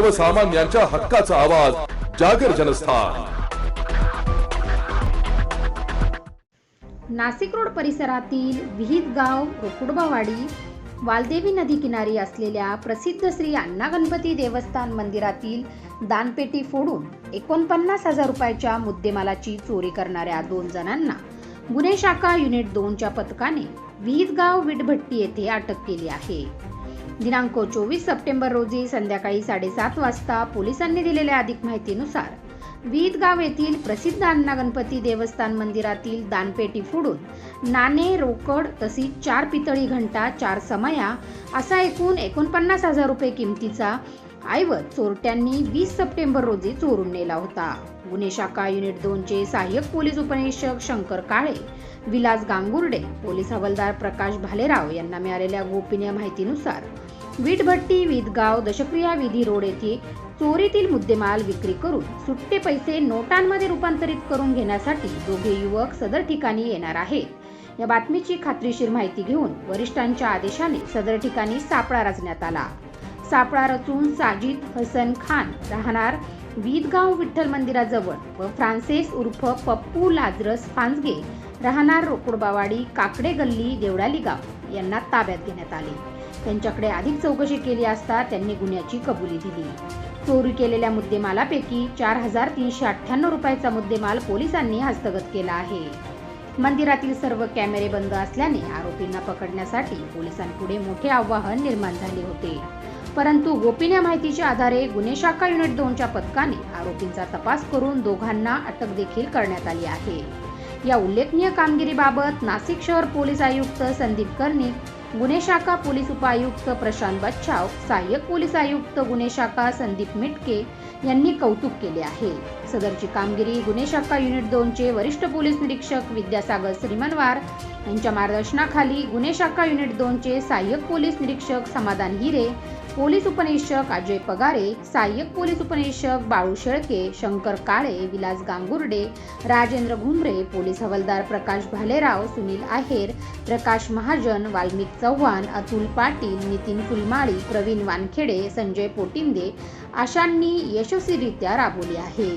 सर्वसामान्यांच्या हक्काचा आवाज जागर जनस्थान. नाशिक रोड परिसरातील विहित गाव रोकुडबावाडी वालदेवी नदी किनारी असलेल्या प्रसिद्ध श्री अण्णा गणपती देवस्थान मंदिरातील दानपेटी फोडून एकोणपन्नास हजार रुपयाच्या मुद्देमालाची चोरी करणाऱ्या दोन जणांना गुन्हे शाखा युनिट दोनच्या पथकाने विहितगाव विटभट्टी येथे अटक केली आहे. दिनांक चोवीस सप्टेंबर रोजी संध्याकाळी साडेसात वाजता पोलिसांनी दिलेल्या अधिक माहितीनुसार विदगाव येथील प्रसिद्ध अण्णा गणपती देवस्थान मंदिरातील दानपेटी फोडून नाणे रोकड तसेच चार पितळी घंटा चार समया असा एकूण एकोणपन्नास हजार रुपये किमतीचा ऐवज चोरट्यांनी वीस सप्टेंबर रोजी चोरून नेला होता. गुन्हे शाखा युनिट दोनचे सहाय्यक पोलीस उपनिरीक्षक शंकर काळे विलास गांगुर्डे पोलीस हवालदार प्रकाश भालेराव यांना मिळालेल्या गोपनीय माहितीनुसार वीटभट्टी विदगाव दशक्रिया विधी रोड येथे चोरीतील मुद्देमाल विक्री करून सुट्टे पैसे नोटांमध्ये रूपांतरित करून घेण्यासाठी दोघे युवक सदर ठिकाणी येणार आहेत. या बातमीची खात्रीशीर माहिती घेऊन वरिष्ठांच्या आदेशाने सदर ठिकाणी सापळा रचण्यात आला. सापळा रचून साजिद हसन खान राहणार विदगाव विठ्ठल मंदिराजवळ व फ्रान्सिस उर्फ पप्पू लाजरस फांजगे राहणार रोकडबावाडी काकडे गल्ली देवडाली गाव यांना ताब्यात घेण्यात आले. त्यांच्याकडे अधिक चौकशी केली असता त्यांनी गुन्ह्याची कबुली दिली. चोरी केलेल्या मुद्देमालापैकी चार हजार तीनशे अठ्ठ्याण्णव रुपयाचा मुद्देमाल पोलिसांनी हस्तगत केला आहे. मंदिरातील सर्व कॅमेरे बंद असल्याने आरोपींना पकडण्यासाठी पोलिसांपुढे मोठे आव्हान निर्माण झाले होते. परंतु गोपनीय माहितीच्या आधारे गुन्हे शाखा युनिट दोनच्या पथकाने आरोपींचा तपास करून दोघांना अटक देखील करण्यात आली आहे. या उल्लेखनीय कामगिरीबाबत नाशिक शहर पोलीस आयुक्त संदीप कर्णिक गुन्हे शाखा पोलीस उपायुक्त प्रशांत बच्छाव सहाय्यक पोलीस आयुक्त गुन्हे शाखा संदीप मिटके यांनी कौतुक केले आहे. सदरची कामगिरी गुन्हे शाखा युनिट दोनचे वरिष्ठ पोलीस निरीक्षक विद्यासागर श्रीमनवार यांच्या मार्गदर्शनाखाली गुन्हे शाखा युनिट दोनचे सहाय्यक पोलीस निरीक्षक समाधान हिरे पोलीस उपनिरीक्षक अजय पगारे सहाय्यक पोलीस उपनिरीक्षक बाळू शेळके शंकर काळे विलास गांगुर्डे राजेंद्र घुमरे पोलीस हवालदार प्रकाश भालेराव सुनील आहेर प्रकाश महाजन वाल्मिक चव्हाण अतुल पाटील नितीन फुलमाळी प्रवीण वानखेडे संजय पोटिंदे अशांनी यशस्वीरित्या राबवली आहे.